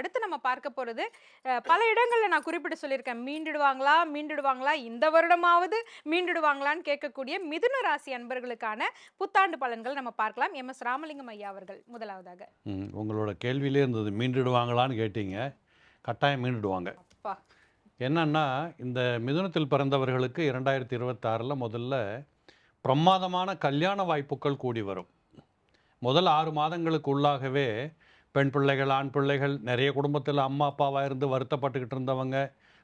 அடுத்து நம்ம பார்க்க அஹ், பல இடங்கள்ல நான் குறிப்பிட்டு சொல்லியிருக்கேன். மீண்டுடுவாங்களா மீண்டுடுவாங்களா இந்த வருடமாவது மீண்டுடுவாங்களான்னு கேட்கக்கூடிய மிதுன ராசி அன்பர்களுக்கான புத்தாண்டு பலன்கள் நம்ம பார்க்கலாம். எம். எஸ். ராமலிங்கம் ஐயா அவர்கள் முதலாவதாக. உங்களோட கேள்வியிலே இருந்தது மீண்டுடுவாங்களான்னு கேட்டீங்க. கட்டாயம் மீண்டுடுவாங்க. என்னன்னா இந்த மிதுனத்தில் பிறந்தவர்களுக்கு இரண்டாயிரத்தி இருபத்தாறில் முதல்ல பிரமாதமான கல்யாண வாய்ப்புகள் கூடி வரும். முதல் ஆறு மாதங்களுக்கு உள்ளாகவே பெண் பிள்ளைகள் ஆண் பிள்ளைகள் நிறைய குடும்பத்தில் அம்மா அப்பாவாக இருந்து வருத்தப்பட்டுக்கிட்டு இருந்தவங்க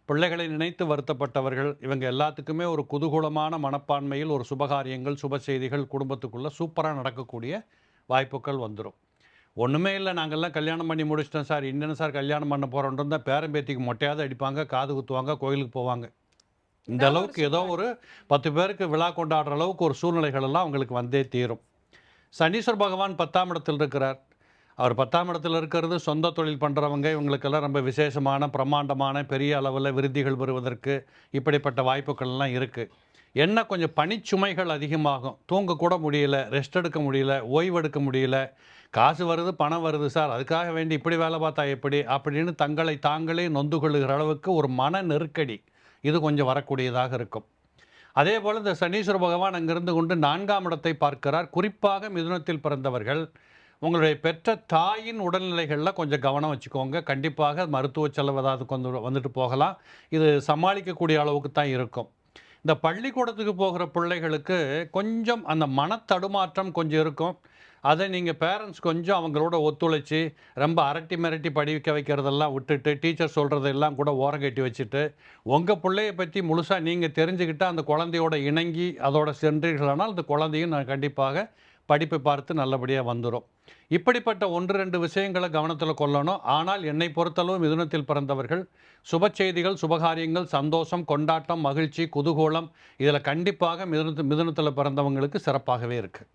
பிள்ளைகளை நினைத்து வருத்தப்பட்டவர்கள் இவங்க எல்லாத்துக்குமே ஒரு குதூகூலமான மனப்பான்மையில் ஒரு சுபகாரியங்கள் சுப செய்திகள் குடும்பத்துக்குள்ளே சூப்பராக நடக்கக்கூடிய வாய்ப்புகள் வந்துடும் ஒன்றுமே இல்லை நாங்கள்லாம் கல்யாணம் பண்ணி முடிச்சிட்டோம் சார் இன்னும் சார் கல்யாணம் பண்ண போகிறோன்றது தான் பேரம்பேத்திக்கு மொட்டையாவது அடிப்பாங்க காது குத்துவாங்க கோயிலுக்கு போவாங்க. இந்த அளவுக்கு ஏதோ ஒரு பத்து பேருக்கு விழா கொண்டாடுற அளவுக்கு ஒரு சூழ்நிலைகள் எல்லாம் அவங்களுக்கு வந்தே தீரும். சனீஸ்வர் பகவான் பத்தாம் இடத்தில் இருக்கிறார். அவர் பத்தாம் இடத்துல இருக்கிறது சொந்த தொழில் பண்ணுறவங்க இவங்களுக்கெல்லாம் ரொம்ப விசேஷமான பிரம்மாண்டமான பெரிய அளவில் விருத்திகள் பெறுவதற்கு இப்படிப்பட்ட வாய்ப்புகள் எல்லாம் இருக்குது என்ன கொஞ்சம் பணிச்சுமைகள் அதிகமாகும். தூங்கக்கூட முடியல ரெஸ்ட் எடுக்க முடியல ஓய்வு எடுக்க முடியல. காசு வருது பணம் வருது சார். அதுக்காக வேண்டி இப்படி வேலை பார்த்தா எப்படி? அப்படின்னு தங்களை தாங்களே நொந்து கொள்ளுகிற அளவுக்கு ஒரு மன நெருக்கடி இது கொஞ்சம் வரக்கூடியதாக இருக்கும். அதே போல் இந்த சனீஸ்வர பகவான் அங்கிருந்து கொண்டு நான்காம் இடத்தை பார்க்கிறார். குறிப்பாக மிதுனத்தில் பிறந்தவர்கள் உங்களுடைய பெற்ற தாயின் உடல்நிலைகளில் கொஞ்சம் கவனம் வச்சுக்கோங்க. கண்டிப்பாக மருத்துவ செலவு ஏதாவது கொண்டு வந்துட்டு போகலாம். இது சமாளிக்கக்கூடிய அளவுக்கு தான் இருக்கும். இந்த பள்ளிக்கூடத்துக்கு போகிற பிள்ளைகளுக்கு கொஞ்சம் அந்த மனத்தடுமாற்றம் கொஞ்சம் இருக்கும். அதை நீங்கள் பேரண்ட்ஸ் கொஞ்சம் அவங்களோட ஒத்துழைச்சி ரொம்ப அரட்டி மிரட்டி படிக்க வைக்கிறதெல்லாம் விட்டுட்டு டீச்சர் சொல்கிறதெல்லாம் கூட ஓரம் கட்டி வச்சுட்டு உங்கள் பிள்ளைய பற்றி முழுசாக நீங்கள் தெரிஞ்சுக்கிட்டால் அந்த குழந்தையோட இணங்கி அதோட சென்றீர்களானால் அந்த குழந்தையும் நான் கண்டிப்பாக படிப்பை பார்த்து நல்லபடியாக வந்துடும் இப்படிப்பட்ட ஒன்று ரெண்டு விஷயங்களை கவனத்தில் கொள்ளணும். ஆனால் என்னை பொறுத்தளவு மிதுனத்தில் பிறந்தவர்கள் சுப செய்திகள் சுபகாரியங்கள் சந்தோஷம் கொண்டாட்டம் மகிழ்ச்சி குதூகூலம் இதில் கண்டிப்பாக மிதுனத்து மிதுனத்தில் பிறந்தவங்களுக்கு சிறப்பாகவே இருக்குது